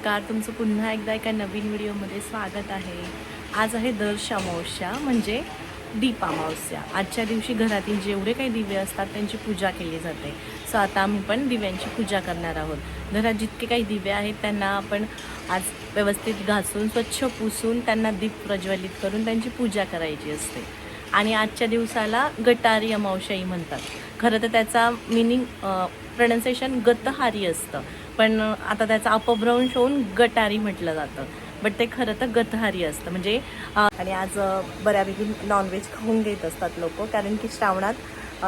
नमस्कार तुमचं पुन्हा एकदा एका नवीन व्हिडिओमध्ये स्वागत आहे. आज आहे दर्श अमावस्या म्हणजे दीप अमावस्या. आजच्या दिवशी घरातील जेवढे काही दिवे असतात त्यांची पूजा केली जाते. सो आता आम्ही पण दिव्यांची पूजा करणार आहोत. घरात जितके काही दिवे आहेत त्यांना आपण आज व्यवस्थित घासून स्वच्छ पुसून त्यांना दीप प्रज्वलित करून त्यांची पूजा करायची असते. आणि आजच्या दिवसाला गटारी अमावस्याही म्हणतात. खरं तर त्याचा मिनिंग प्रनन्सेशन गतहारी असतं. पण आता त्याचा अपभ्रंश होऊन गटारी म्हटलं जातं. बट ते खरं तर गतहारी असतं. म्हणजे आणि आज बऱ्यापैकी नॉनव्हेज खाऊन घेत असतात लोक. कारण की श्रावणात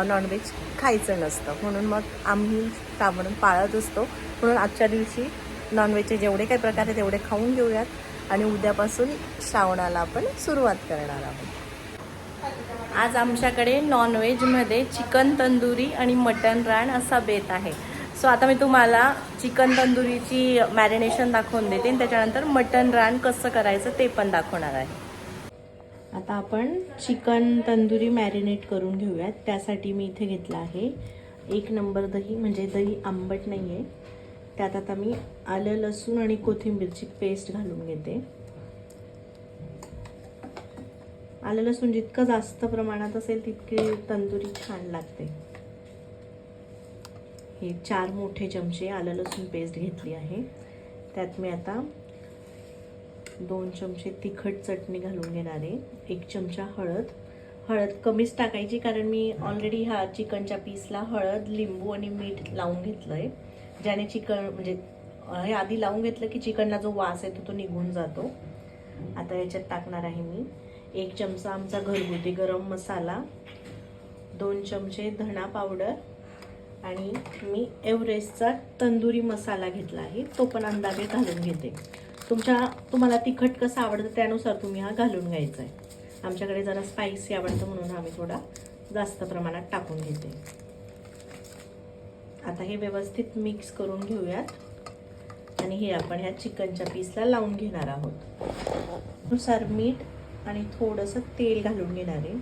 नॉनव्हेज खायचं नसतं. म्हणून मग आम्ही श्रावण पाळत असतो. म्हणून आजच्या दिवशी नॉनव्हेजचे जेवढे काही प्रकार आहेत तेवढे खाऊन घेऊयात. आणि उद्यापासून श्रावणाला आपण सुरुवात करणार आहोत. आज आमच्याकडे नॉनव्हेजमध्ये चिकन तंदुरी आणि मटन रान असा बेत आहे. सो आता मी तुम्हाला चिकन तंदुरीची मॅरिनेशन दाखवून देते आणि त्याच्यानंतर मटन रान कसं करायचं ते पण दाखवणार आहे. आता आपण चिकन तंदुरी मॅरिनेट करून घेऊयात. त्यासाठी मी इथे घेतलं आहे एक नंबर दही म्हणजे दही आंबट नाही आहे त्यात आता मी आलं लसूण आणि कोथिंबीरची पेस्ट घालून घेते. आलं लसूण जितकं जास्त प्रमाणात असेल तितकी तंदुरी छान लागते. हे चार मोठे चमचे आलं लसूण पेस्ट घेतली आहे. त्यात मी आता दोन चमचे तिखट चटणी घालून घेणार आहे. एक चमचा हळद. हळद कमीच टाकायची कारण मी ऑलरेडी ह्या चिकनच्या पीसला हळद लिंबू आणि मीठ लावून घेतलं आहे ज्याने चिकन म्हणजे हे आधी लावून घेतलं की चिकनला जो वास येतो तो निघून जातो. आता याच्यात टाकणार आहे मी एक चमचा आमचा घरगुती गरम मसाला दोन चमचे धणा पावडर आणि मी एव्हरेस्टचा तंदुरी मसाला घेतला आहे. तो पण अंदाजे घालून घेते. तुमच्या तुम्हाला तिखट कसं आवडतं त्यानुसार तुम्ही हा घालून घ्यायचा आहे. आमच्याकडे जरा स्पायसी आवडतं म्हणून आम्ही थोडा जास्त प्रमाणात टाकून घेते. आता हे व्यवस्थित मिक्स करून घेऊयात. आणि हे आपण ह्या चिकनच्या पीसला लावून घेणार आहोत. नुसार मीठ आणि थोडंसं तेल घालून घेणार आहे.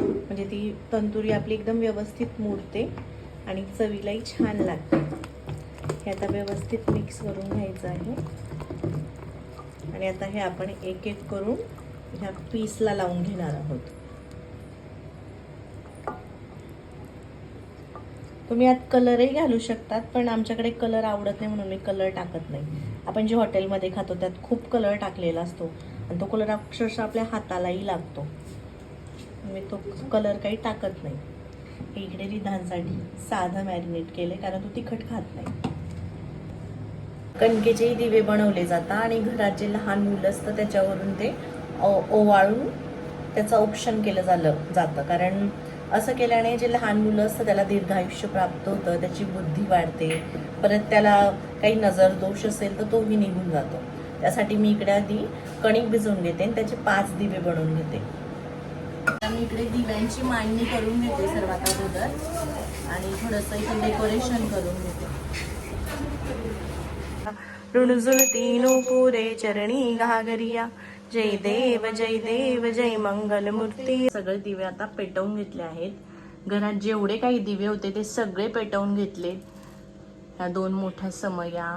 म्हणजे ती तंदुरी आपली एकदम व्यवस्थित मुरते. आणि चवीलाही छान लागते. हे आता व्यवस्थित मिक्स करून घ्यायचं आहे. आणि आता हे आपण एक एक करून ह्या पीसला लावून घेणार आहोत. तुम्ही यात कलरही घालू शकतात पण आमच्याकडे कलर आवडत नाही म्हणून मी कलर टाकत नाही. आपण जे हॉटेलमध्ये खातो त्यात खूप कलर टाकलेला असतो. आणि तो कलर अक्षरशः आपल्या हातालाही लागतो. मी तो कलर काही टाकत नाही. इकडे धानसाठी साधं मॅरिनेट केलंय कारण तो तिखट खात नाही. कणकेचेही दिवे बनवले जातात आणि घरात जे लहान मुलं असतं त्याच्यावरून ते ओवाळून त्याचं ऑप्शन केलं झालं जातं. कारण असं केल्याने जे लहान मुलं असतं त्याला दीर्घायुष्य प्राप्त होतं त्याची बुद्धी वाढते. परत त्याला काही नजर दोष असेल तर तोही निघून जातो. त्यासाठी मी इकडे आधी कणिक भिजवून घेते आणि त्याचे पाच दिवे बनवून घेते. मी इकडे दिव्यांची मांडणी करून घेते सर्वात अगोदर. आणि थोडंसं इथे डेकोरेशन करून घेते. ऋणजुलती पुरे चरणी घागरिया. जय देव जय देव जय मंगल मूर्ती सगळे दिवे आता पेटवून घेतले आहेत. घरात जेवढे काही दिवे होते ते सगळे पेटवून घेतले. ह्या दोन मोठ्या समया.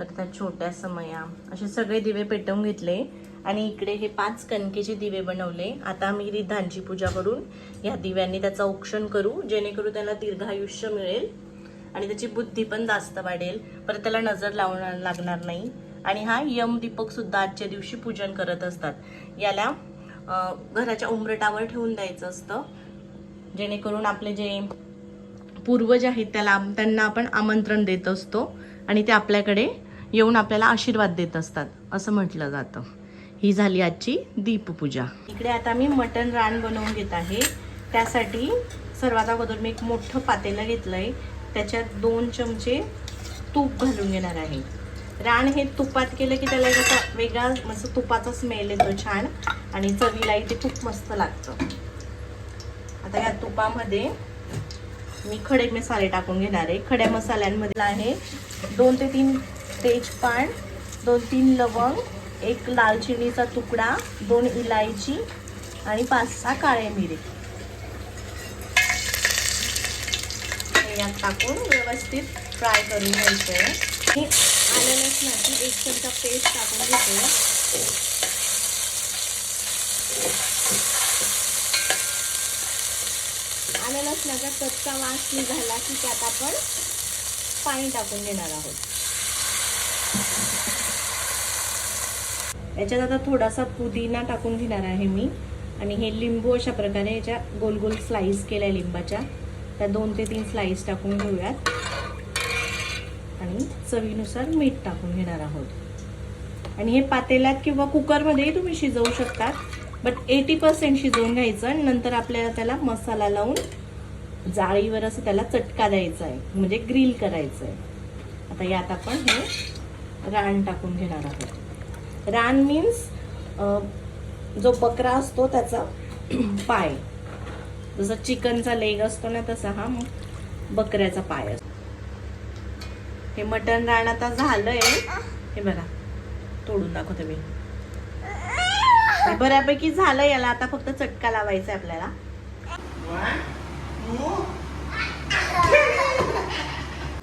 परत त्या छोट्या समया असे सगळे दिवे पेटवून घेतले. आणि इकडे हे पाच कणकेचे दिवे बनवले. आता मी रिद्धांची पूजा करून या दिव्यांनी त्याचं औक्षण करू जेणेकरून त्याला दीर्घायुष्य मिळेल आणि त्याची बुद्धी पण जास्त वाढेल. परत त्याला नजर लावणार लागणार नाही. आणि हा यम दीपक सुद्धा आजच्या दिवशी पूजन करत असतात. याला घराच्या उंबरटावर ठेवून द्यायचं असतं. जेणेकरून आपले जे पूर्वज आहेत त्याला त्यांना आपण आमंत्रण देत असतो. आणि ते आपल्याकडे येऊन आपल्याला आशीर्वाद देत असतात असं म्हटलं जातं. ही झाली आजची दीपपूजा. इकडे आता मी मटन रान बनवून घेत आहे. त्यासाठी सर्वात अगोदर मी एक मोठं पातेलं घेतलंय. त्याच्यात दोन चमचे तूप घालून घेणार आहे. रान हे तुपात केलं की त्याला एक वेगळा मस्त तुपाचा स्मेल येतो छान. आणि चवीलाही ते खूप मस्त लागतं. आता या तुपामध्ये मी खडे मसाले टाकून घेणार आहे. खड्या मसाल्यांमध्ये आहे दोन ते तीन तेजपान दोन तीन लवंग एक लालचिनीचा तुकडा दोन इलायची आणि पाच सहा काळे मिरे. यात टाकून व्यवस्थित फ्राय करून घ्यायचं. आहे आलं एक चमचा पेस्ट टाकून घेते. आलं लसणाचा कच्चा वास निघाला की त्यात आपण पाणी टाकून देणार आहोत. याच्यात आता थोडासा पुदिना टाकून घेणार आहे मी. आणि हे लिंबू अशा प्रकारे याच्या गोल गोल स्लाईस केल्या लिंबाच्या. त्या दोन ते तीन स्लाईस टाकून घेऊयात. आणि चवीनुसार मीठ टाकून घेणार आहोत. आणि हे पातेल्यात किंवा कुकरमध्येही तुम्ही शिजवू शकतात बट एटी पर्सेंट शिजवून घ्यायचं आणि नंतर आपल्याला त्याला मसाला लावून जाळीवर असं त्याला चटका द्यायचा आहे. म्हणजे ग्रिल करायचं आहे. आता यात आपण हे रान टाकून घेणार आहोत. रान मीन्स जो बकरा असतो त्याचा पाय. जसं चिकनचा लेग असतो ना तसा हा बकऱ्याचा पाय असतो. हे मटण रान आता झालंय. हे बघा तोडून दाखवते मी. बऱ्यापैकी झालं याला आता फक्त चटका लावायचा आहे आपल्याला.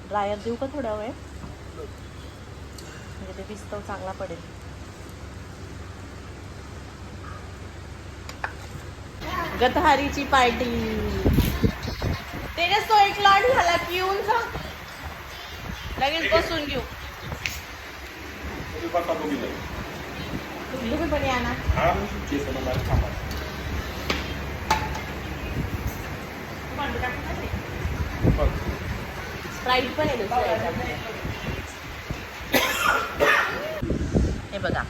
ड्रायर देऊ का थोडा वेळ? म्हणजे ते पिस्तव चांगला पडेल. गतहारीची पार्टी. तेजस तो एक लॉट झाला की येऊन जा. लगेच बसून घेऊ. तुम्ही पण या ना स्प्राईट पण आहे. हे बघा.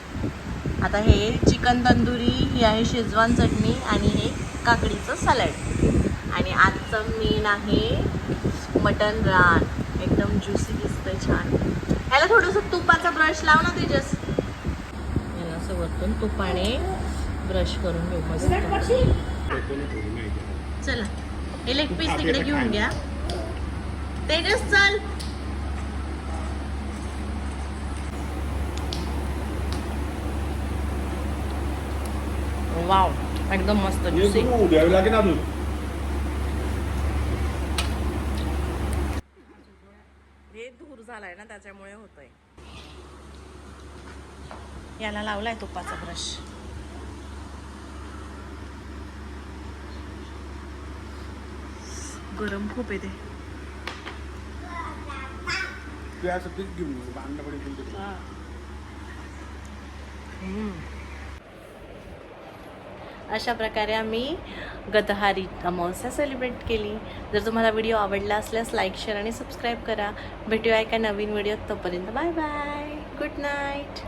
आता हे चिकन तंदुरी ही आहे शेजवान चटणी आणि हे काकडीचं सॅलड. आणि आजचं मेन आहे मटन रान. एकदम ज्युसी दिसतंय छान. ह्याला थोडंसं तुपाचा ब्रश लाव ना तेजस. याला असं वरतून तुपाने ब्रश करून घेऊ मस्त. चला हे लेग पीस तिकडे घेऊन घ्या. तेजस चल. वाव. एकदम मस्त ज्युसी द्यावी लागेल अजून हे धूर झालाय ना त्याच्यामुळे होतंय. याला लावलाय तुपाचा ब्रश. गरम खूप येते ते. असं पीक घेऊन अशा प्रकारे आम्ही गतहारी अमावस्या सेलिब्रेट केली. जर तुम्हाला व्हिडिओ आवडला असल्यास लाईक शेअर आणि सबस्क्राईब करा. भेटूया एका नवीन व्हिडिओत तोपर्यंत. Bye bye good night